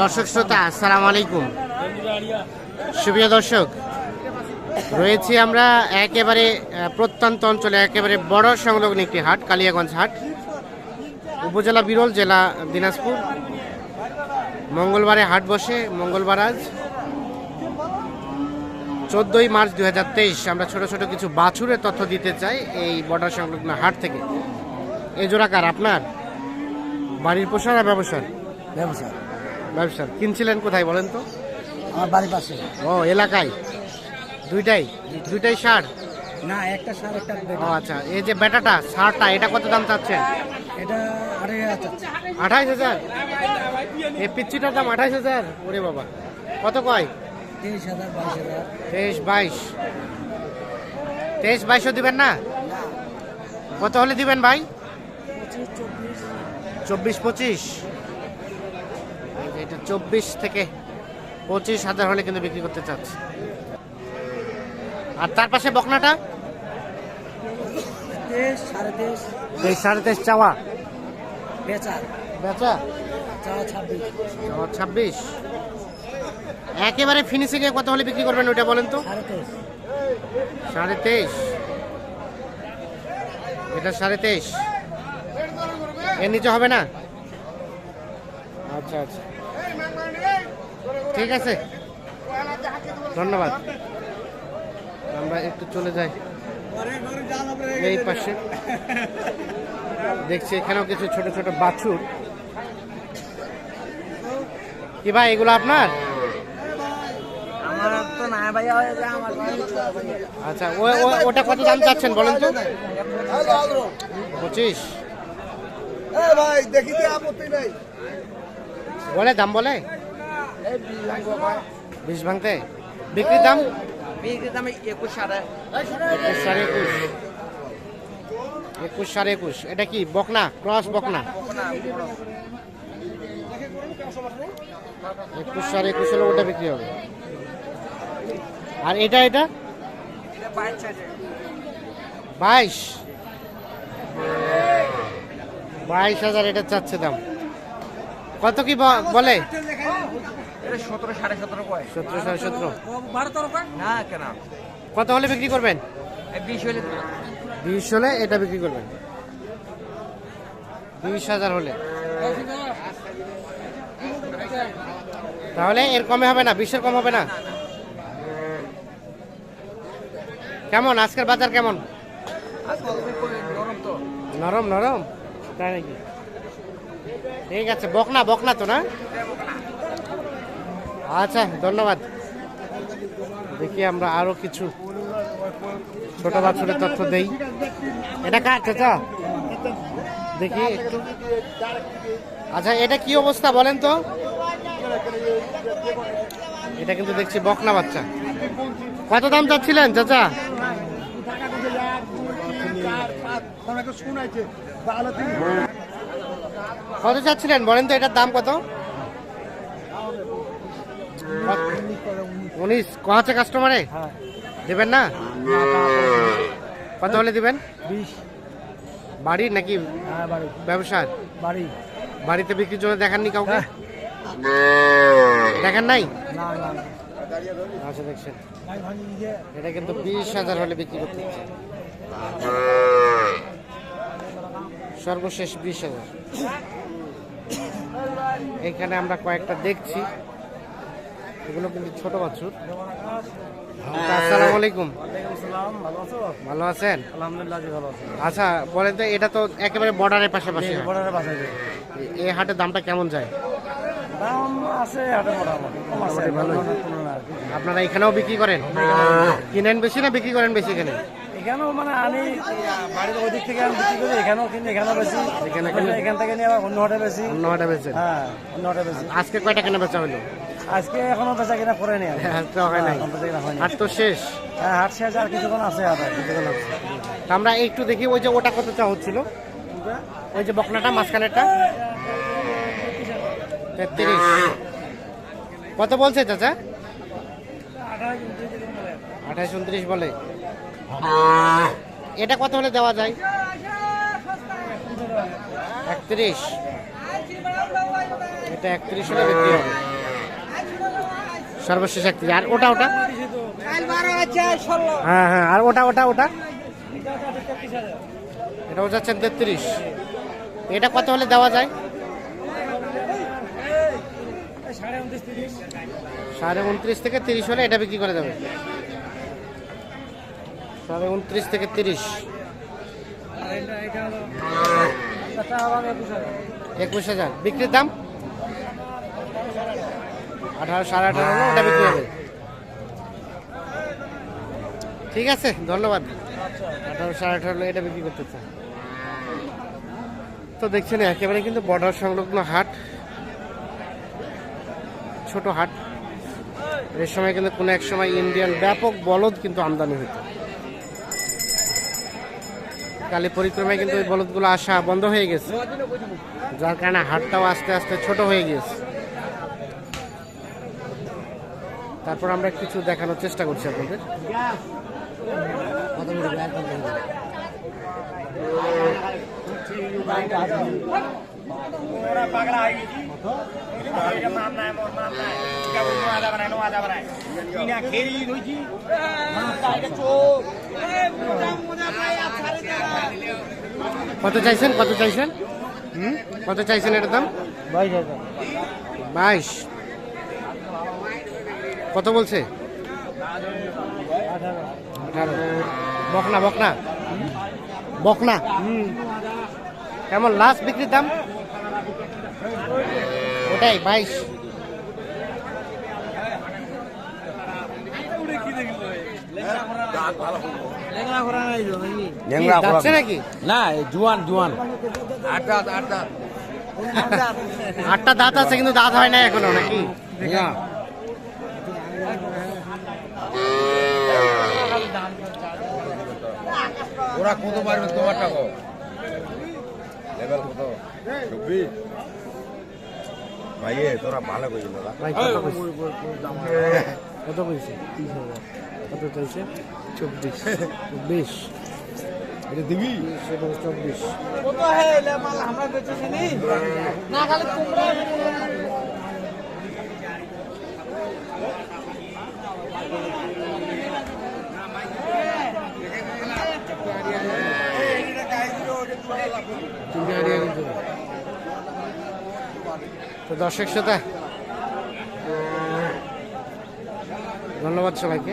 দর্শক শ্রোতা, আসসালামু আলাইকুম। সুপ্রিয় দর্শক, রয়েছি আমরা একেবারে প্রত্যন্ত অঞ্চলে, একেবারে বড় সংলগ্ন একটি হাট, কালিয়াগঞ্জ হাট, উপজেলা বিরল জেলা দিনাজপুর। মঙ্গলবারে হাট বসে, মঙ্গলবার আজ চোদ্দোই মার্চ দুই হাজার তেইশ। আমরা ছোট ছোট কিছু বাছুরের তথ্য দিতে চাই এই বর্ডার সংলগ্ন হাট থেকে। এই জোড়াকার আপনার? বাড়ির পোষা না ব্যবসার? ব্যবসা ব্যবসার কিনছিলেন কোথায় বলেন তো? আমার বাড়ির পাশে। ও এলাকায়? দুইটাই? দুইটাই সার? না একটা সার একটা ও আচ্ছা। এই যে ব্যাটাটা সারটা এটা কত দাম চাচ্ছেন? এটা। আঠাইশ হাজার? এই পিচ্ছিটার দাম আঠাইশ হাজার? ওরে বাবা। কত কয়? তেইশ হাজার বাইশ হাজার। তেইশ বাইশ। তেইশ বাইশও দিবেন না? কত হলে দিবেন ভাই? চব্বিশ পঁচিশ। এটা চব্বিশ থেকে পঁচিশ হাজার হলে কিন্তু বিক্রি করতে চাচ্ছে। আর তার পাশে বকনাটা? সাড়ে তেইশ চাওয়া? বেচা। বেচা? চাওয়া ছাব্বিশ। একেবারে ফিনিশিং এ কত হলে বিক্রি করবেন ওইটা বলেন তো? সাড়ে তেইশ। এটা সাড়ে তেইশ। এর নিচে হবে না? আচ্ছা আচ্ছা। ঠিক আছে। ধন্যবাদ। আমরা একটু চলে যাই। এই পাশে। দেখছি এখানেও কিছু ছোট ছোট বাছুর। কি ভাই এগুলো আপনার? আমার তো না ভাইয়া যায় আমার আচ্ছা ও- ও- ওটা কত দাম চাচ্ছেন বলেন তো? পঁচিশ। ভাই দেখিতে আপত্তি নাই। বলে দাম বলে? বিশ ভাঙতে। বিক্রির দাম? বিক্রির দামে একুশ সাড়ে একুশ সাড়ে একুশ। একুশ সাড়ে একুশ। এটা কি বকনা? ক্রস বকনা? একুশ সাড়ে একুশ হলে ওটা বিক্রি হবে। আর এটা এটা? বাইশ। বাইশ হাজার এটা চাচ্ছে দাম। কত কি বলে? সতেরো সাড়ে সতেরো সতেরো সাড়ে সতেরো। না কেন? কত হলে বিক্রি করবেন? বিশ হলে বিশ হলে এটা বিক্রি করবেন। বিশ হাজার হলে। তাহলে এর কমে হবে না বিশের কম হবে না? কেমন? আজকের বাজার কেমন? নরম নরম? তাই নাকি? ঠিক আছে, বকনা বকনা তো না? আচ্ছা ধন্যবাদ। দেখি আমরা আরও কিছু ছোট বাছুরের তথ্য দেই। এটা কার চাচা? দেখি একটু। আচ্ছা এটা কি অবস্থা বলেন তো? এটা কিন্তু দেখছি বকনা বাচ্চা। কত দাম চাচ্ছিলেন চাচা? কত চাচ্ছিলেন? বলেন তো এটার দাম কত? উনিশ। কছে কাস্টমারে হ্যাঁ। দেবেন না? কত হলে দিবেন? বাড়ির নাকি হ্যাঁ ব্যবসার? বাড়ি। বাড়িতে বিক্রির জন্য দেখাননি কাউকে? দেখেন নাই? আচ্ছা দেখছেন। এটা কিন্তু বিশ হাজার হলে বিক্রি করতে সর্বশেষ বিশ হাজার। এখানে আমরা কয়েকটা দেখছি। এগুলো কিন্তু ছোট বাছুর। আচ্ছা, বলেন এটা তো একেবারে বর্ডারের পাশাপাশি হাটের দামটা কেমন দাম। আপনারা এখানেও বিক্রি করেন? কিনেন বেশি না বিক্রি করেন বেশি এখানে? এখানেও মানে আনি বাড়ির ওদিক থেকে আমি বিক্রি করি এখানেও কিনি এখানেও বেশি এখানে থেকে নিয়ে আবার অন্য হাটে বেশি অন্য হাটে বেচেন? হ্যাঁ অন্য হাটে বেশি আজকে কয়টা কেনা বেচা হলো আজকে এখনও বেচা কিনা করে নি আমি। হাট তো হয় হয়নি। হাট তো শেষ। হ্যাঁ হাট শেষ আর কিছুক্ষণ আছে কিছুক্ষণ আছে। আমরা একটু দেখি ওই যে ওটা কত চা হচ্ছিল? ওই যে বকনাটা মাঝখানেরটা? তেত্রিশ। কত বলছে চাচা? আঠাশ উনত্রিশ বলে। এটা কত হলে দেওয়া যায়? একত্রিশ। এটা একত্রিশ হলে বিক্রি হবে। সর্বশেষ একত্রিশ। আর ওটা ওটা? হ্যাঁ হ্যাঁ আর ওটা ওটা ওটা? এটাও যাচ্ছেন তেত্রিশ। এটা কত হলে দেওয়া যায়? সাড়ে উনত্রিশ থেকে তিরিশ হলে এটা বিক্রি করে দেবে। সাড়ে উনত্রিশ থেকে তিরিশ। একুশ হাজার। বিক্রির দাম? আঠারো, সাড়ে আঠারো ওটা বিক্রি হবে। ঠিক আছে, ধন্যবাদ। আঠারো, সাড়ে আঠারো এটা বিক্রি করতে চাই। তো দেখছেন, একেবারে কিন্তু বর্ডার সংলগ্ন হাট। ছোট হাট। এর সময় কিন্তু কোনো এক সময় ইন্ডিয়ান ব্যাপক বলদ কিন্তু আমদানি হতো। কালী পরিক্রমায় কিন্তু ওই বলদগুলো আসা বন্ধ হয়ে গেছে। যার কারণে হাটটাও আস্তে আস্তে ছোট হয়ে গিয়েছে। তারপর আমরা কিছু দেখানোর চেষ্টা করছি আপনাদের? পাগলা কত চাইছেন? কত চাইছেন? হুম? কত চাইছেন এটার দাম? বাইশ। বাইশ কত বলছে? আঠারো। বকনা বকনা। বকনা? কেমন? লাস্ট বিক্রির দাম? ওটাই, বাইশ। আটটা দাঁত আছে কিন্তু দাঁত হয় না এখনও নাকি? ওরা কত পারবে তোমার টাকা লেভেল কত? ভাইয়ে তোরা ভালো কইছিল ভাই কত কইছে? কত চাইছে? চব্বিশ। চব্বিশ। এটা দিবি? সেটা চব্বিশ। কত হে লে মাল আমরা বেচেছি নি? না খালি তোমরা তো দর্শক শ্রোতা ধন্যবাদ সবাইকে।